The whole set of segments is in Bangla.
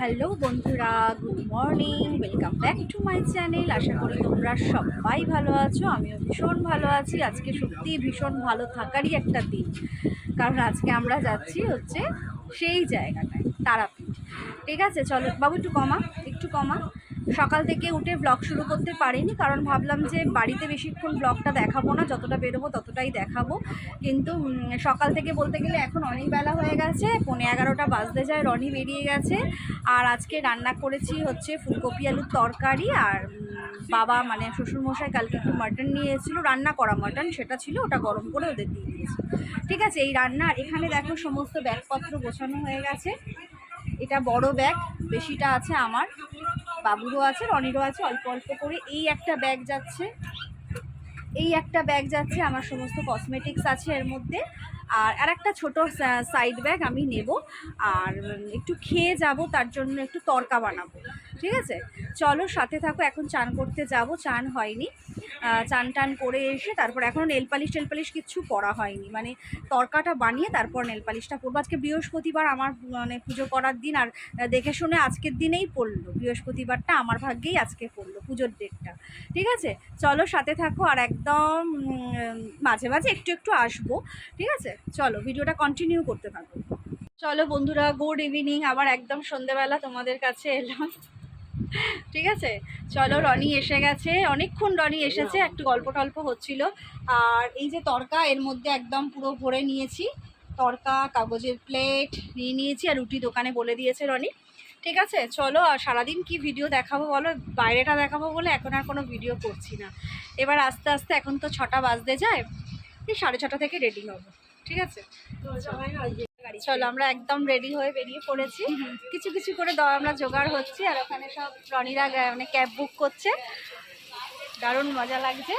হ্যালো বন্ধুরা, good morning, welcome back to my channel. আশা করি তোমরা সবাই ভালো আছো, আমিও ভীষণ ভালো আছি। আজকে সত্যি ভীষণ ভালো থাকারই একটা দিন, কারণ আজকে আমরা যাচ্ছি হচ্ছে সেই জায়গাটায়, তারাপীঠ। ঠিক আছে, চলো, বাবু একটু কমা একটু কমা। সকাল থেকে উঠে ব্লগ শুরু করতে পারিনি, কারণ ভাবলাম যে বাড়িতে বেশিক্ষণ ব্লগটা দেখাবো না, যতটা বেরোবো ততটাই দেখাবো। কিন্তু সকাল থেকে বলতে গেলে এখন অনেক বেলা হয়ে গেছে, পৌনে এগারোটা বাজতে যায়, রনি বেরিয়ে গেছে। আর আজকে রান্না করেছি হচ্ছে ফুলকপি আলুর তরকারি আর বাবা মানে শ্বশুরমশাই কালকে একটু মাটন নিয়ে এসেছিল রান্না করা মাটন সেটা ছিল, ওটা গরম করে ওদের দিয়ে দিয়েছি। ঠিক আছে, এই রান্না, আর এখানে দেখো সমস্ত ব্যাগপত্র গোছানো হয়ে গেছে। এটা বড় ব্যাগ, বেশিটা আছে আমার। বাবুরও আছে, রনিরও আছে, অল্প অল্প করে এই একটা ব্যাগ যাচ্ছে। এই একটা ব্যাগ যাচ্ছে, আমার সমস্ত কসমেটিক্স আছে এর মধ্যে। আর আর একটা ছোটো সাইড ব্যাগ আমি নেব। আর একটু খেয়ে যাব, তার জন্য একটু তরকা বানাবো। ঠিক আছে? চলো সাথে থাকো, এখন চান করতে যাব, চান হয়নি। চান টান করে এসে তারপর এখন নেল পালিশ টেল পালিশ কিচ্ছু পরা হয়নি। মানে তরকাটা বানিয়ে তারপর নেল পালিশটা করব আজকে বৃহস্পতিবার আমার মানে পুজো করার দিন আর দেখে শুনে আজকের দিনেই পড়ল। বৃহস্পতিবারটা আমার ভাগ্যেই আজকে পড়ল, পুজোর ডেটটা। ঠিক আছে? চলো সাথে থাকো আর একদম মাঝে মাঝে একটু একটু আসব। ঠিক আছে? চলো ভিডিওটা কন্টিনিউ করতে থাকো। চলো বন্ধুরা গুড ইভিনিং আবার একদম সন্ধেবেলা তোমাদের কাছে এলাম। ঠিক আছে? চলো রনি এসে গেছে। অনেকক্ষণ রনি এসেছে, একটু গল্প টল্প হচ্ছিল। আর এই যে তরকা, এর মধ্যে একদম পুরো ভরে নিয়েছি। তরকা, কাগজের প্লেট নিয়ে নিয়েছি আর রুটি দোকানে বলে দিয়েছে রনি। ঠিক আছে? চলো, আর সারাদিন কি ভিডিও দেখাবো বলো? বাইরেটা দেখাবো বলে এখন আর কোনো ভিডিও করছি না। এবার আস্তে আস্তে এখন তো ছটা বাজতে যায়। এই সাড়ে ছটা থেকে রেডি হব। ঠিক আছে? চলো আমরা একদম রেডি হয়ে বেরিয়ে পড়েছি। কিছু কিছু করে দাও আমরা জোগাড় হচ্ছি আর ওখানে সব রনিরা মানে ক্যাব বুক করছে। দারুণ মজা লাগছে।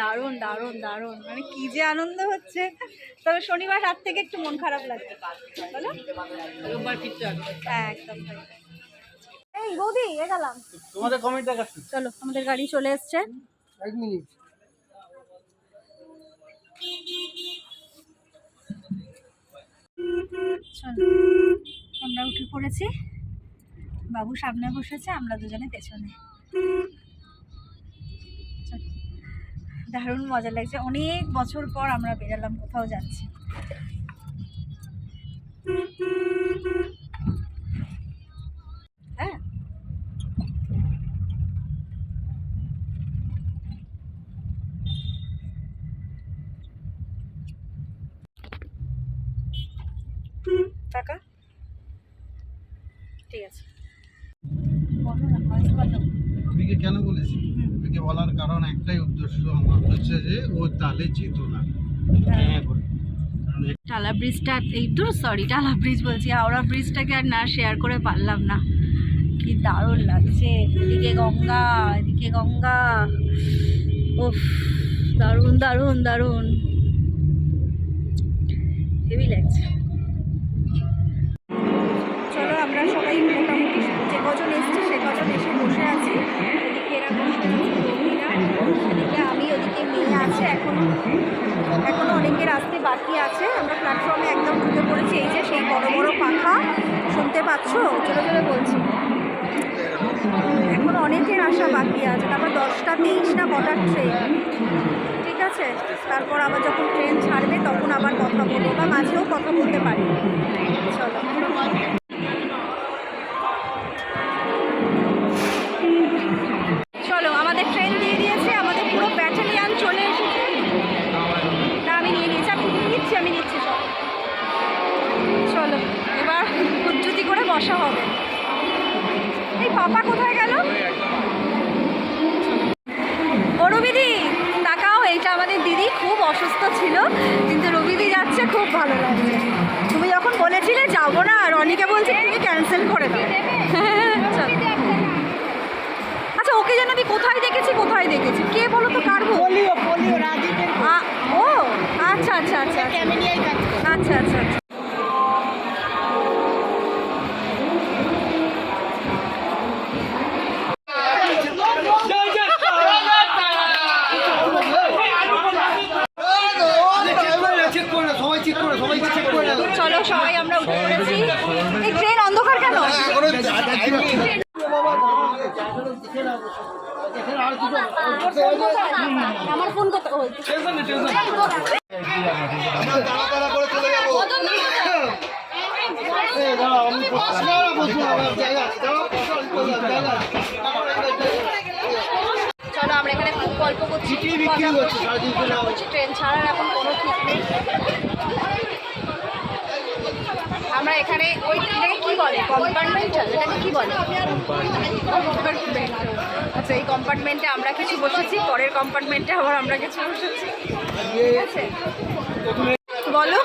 দারুণ দারুণ দারুণ। মানে কি যে আনন্দ হচ্ছে। তবে শনিবার রাত থেকে একটু মন খারাপ লাগছে। বলো? হ্যাঁ একদম এই বৌদি এ গেলাম। তোমাদের কমেন্ট দেখাচ্ছি। চলো আমাদের গাড়ি চলে এসছে। এক মিনিট। আমরা উঠে পড়েছি। বাবু সামনে বসেছে, আমরা দুজনে পেছনে। দারুণ মজা লাগছে। অনেক বছর পর আমরা বেরালাম, কোথাও যাচ্ছি হ্যাঁ টাকা ঠিক আছে বলো না ভয়েস বলো তুমিকে বলেছি বলার কারণ একটাই উদ্দেশ্য আমার হচ্ছে যে ও তালে যেত না। হ্যাঁ। এ- টালা ব্রিজটা এই তো সরি টালা ব্রিজ বলছি হাওড়া ব্রিজটাকে আর না শেয়ার করে পারলাম না। কি দারুণ লাগছে এদিকে গঙ্গা এদিকে গঙ্গা। উফ দারুণ দারুণ দারুণ। হেভি লাগছে। পাচ্ছ? জোরে জোরে বলছি। এখন অনেকের আশা বাকি আছে। তারপর দশটা তেইশ না কটার ট্রেন ঠিক আছে? তারপর আবার যখন ট্রেন ছাড়বে, তখন আবার কথা বলব বা মাঝেও কথা বলতে পারি। চলো চলো। বসা হবে। এই পাপা কোথায় গেল? ও রবিদি তাকাও এইটা আমাদের দিদি খুব অসুস্থ ছিল কিন্তু রবিদি যাচ্ছে খুব ভালো লাগছে। তুমি যখন বলেছিলে যাব না রনিকে বলছি তুমি ক্যান্সেল করে দাও। আচ্ছা ওকে যেন আমি কোথায় দেখেছি কোথায় দেখেছি? কে বলো তো কার ও আচ্ছা আচ্ছা আচ্ছা আচ্ছা আচ্ছা আচ্ছা। চলো সবাই, আমরা উঠে পড়েছি। এই আমার ফোন চলো, আমরা এখানে খুব গল্প করছি ট্রেন ছাড়ার এখন কোনো ঠিক নেই। আমরা এখানে ওই এটাকে কি বলে? কম্পার্টমেন্টাল এটাকে কি বলে? আচ্ছা এই কম্পার্টমেন্টে আমরা কিছু বসেছি, পরের কম্পার্টমেন্টে আবার আমরা কিছু বসেছি। বলো।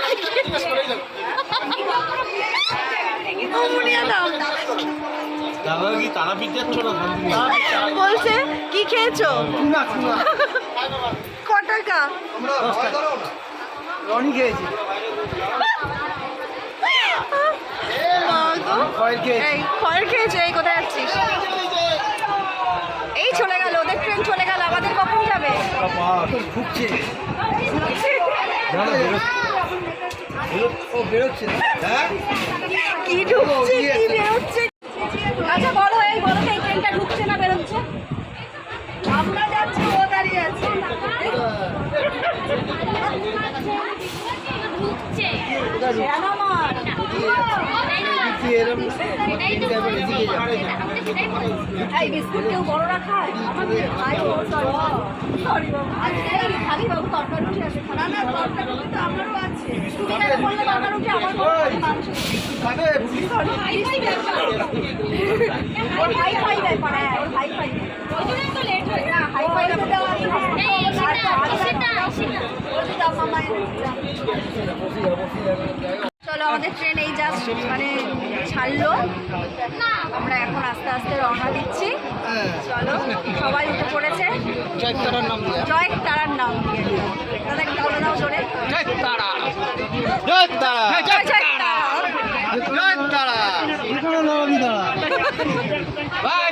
বলছে, কি খেয়েছো? ক? টাকা রনি খেয়েছি। এই খেয়েছো এই কোথায় যাচ্ছিস? এই চলে গেল ওদের ট্রেন চলে গেল আমাদের কখন যাবে? ঢুকছে হ্যাঁ? কি ঢুকছে কি বেরোচ্ছে? আচ্ছা বলো এই বলো এই ট্রেনটা ঢুকছে না বেরোচ্ছে? আমরা যাচ্ছি ও দাঁড়িয়ে আছে। ধ্যান আমার। এই বিস্কুট কেউ বড়রা খায় আমাদের খাই ও সরি সরি বাবু আজকে এই খালি বাবু তরকারি উঠে আছে না না তরকারি তো আমারও আছে তুমি কেন বললে তরকারি উঠে আমার বড় মাংস সরি ওর হাই ফাই দেয় পাড়ায় ওর হাই ফাই ওই জন্যই তো লেট হয় না হাই ফাই দেওয়া চলো আমাদের ট্রেন এই জাস্ট মানে ছাড়লো। আমরা এখন আস্তে আস্তে রওনা দিচ্ছি। চলো সবাই উঠে পড়েছে। জয়তারার নাম দিয়ে। জয় তারার নাম দিয়ে। দাদা একটা বলে দাও জোরে। জয় তারা। ভাই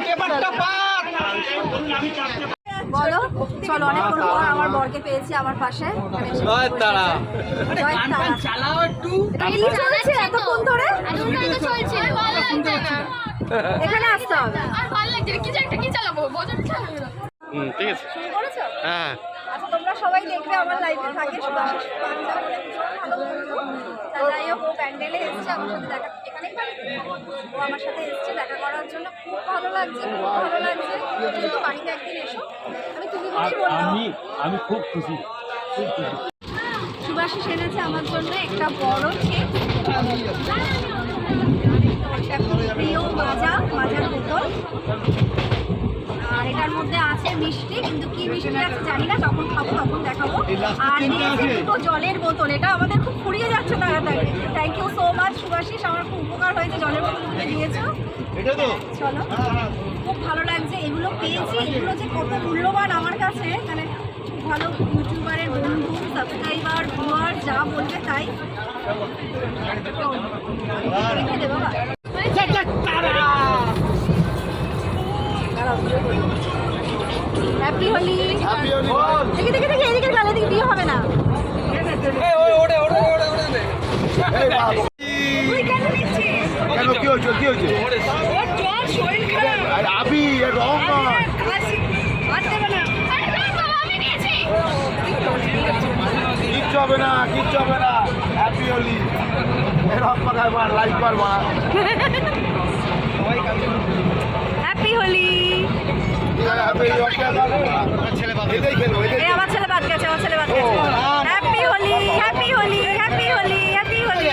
বলো চলো অনেকক্ষণ পর আমার বরকে পেয়েছি আমার পাশে। জয় তারা। জয় তারা। একটু কি চলছে এতক্ষণ ধরে? এখানে আসতে হবে। হুম ঠিক আছে। শুরু করেছ? হ্যাঁ। আচ্ছা তোমরা সবাই দেখবে আমার লাইফে থাকে সুভাষিস বাচ্চা বলে ভালো বন্ধু। তা হোক ও প্যান্ডেলে এসছে আমার সাথে দেখা এখানেই ও আমার সাথে এসছে দেখা করার জন্য খুব ভালো লাগছে খুব ভালো লাগছে। তুমি বাড়িতে একদিন এসো। আমি তুমি বললাম। আমি আমি খুব খুশি। খুব খুশি। সুভাষিস এনেছে আমার জন্য একটা বড় কেক এটা খুব প্রিয় মাজা মাজার বোতল। আর এটার মধ্যে আছে মিষ্টি কিন্তু কি মিষ্টি আছে জানি না যখন খাব তখন দেখাবো। আর দিয়েছে দুটো জলের বোতল এটা আমাদের খুব ফুরিয়ে যাচ্ছে তাড়াতাড়ি। Thank you so much Subhashis আমার খুব উপকার হয়েছে জলের বোতল দুটো দিয়েছ চলো। খুব ভালো লাগছে এগুলো পেয়েছি এগুলো যে কত মূল্যবান আমার কাছে মানে ভালো ইউটিউবারের বন্ধু সাবস্ক্রাইবার ভিউয়ার যা বলবে তাই। না কিচ্ছু হবে না হ্যাপি হোলি এরকম কথা একবার করবা হ্যাপি হোলি হ্যাপি এই আমার ছেলে বাদ গেছে আমার ছেলে বাদ গেছে happy Holi happy Holi happy Holi happy Holi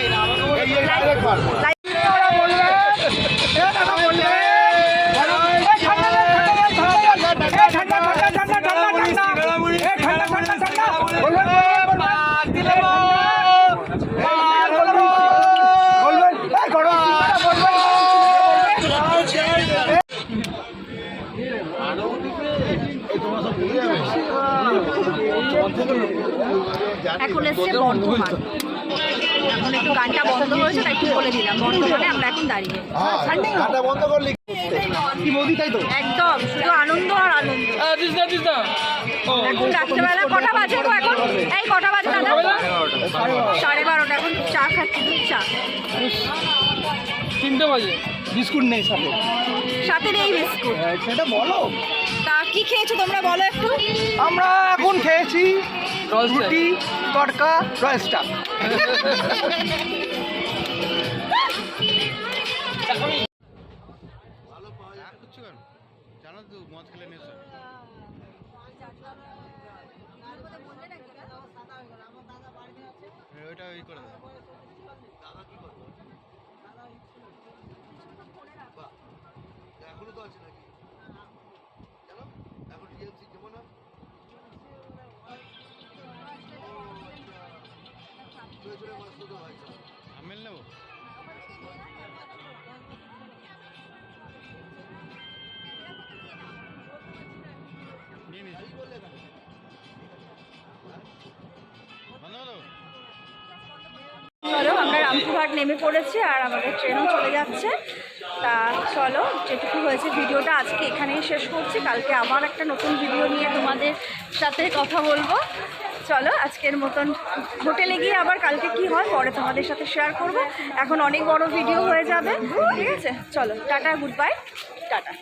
এখন এসছে বর্ধমান। এখন একটু গানটা বন্ধ হয়েছে তাই একটু বলে দিলাম। বর্ধমানে আমরা এখন দাঁড়িয়ে। বন্ধ করলি। একদম শুধু আনন্দ আর আনন্দ। এখন রাত্রেবেলা কটা বাজে গো এখন? এই কটা বাজে দাদা? সাড়ে বারোটা। এখন চা খাচ্ছি দুধ চা। তিনটে বাজে। বিস্কুট নেই সাথে। সাথে নেই বিস্কুট? সেটা বলো। তা কি খেয়েছো তোমরা বলো একটু? আমরা এখন খেয়েছি রুটি তড়কা জানো তো মদ খেলে নেশা ওইটা ওই করে দাও। দাদা কি করবে? এখনও তো আছে নাকি? কেন? এখন রিয়েলসি কেমন না আমেল নেব রামপুরহাট নেমে পড়েছে আর আমাদের ট্রেনও চলে যাচ্ছে। তা চলো, যেটুকু হয়েছে ভিডিওটা আজকে এখানেই শেষ করছি। কালকে আবার একটা নতুন ভিডিও নিয়ে তোমাদের সাথে কথা বলব। চলো, আজকের মতন হোটেলে গিয়ে আবার কালকে কি হয় পরে তোমাদের সাথে শেয়ার করব। এখন অনেক বড় ভিডিও হয়ে যাবে, ঠিক আছে? চলো, টাটা গুড বাই টাটা।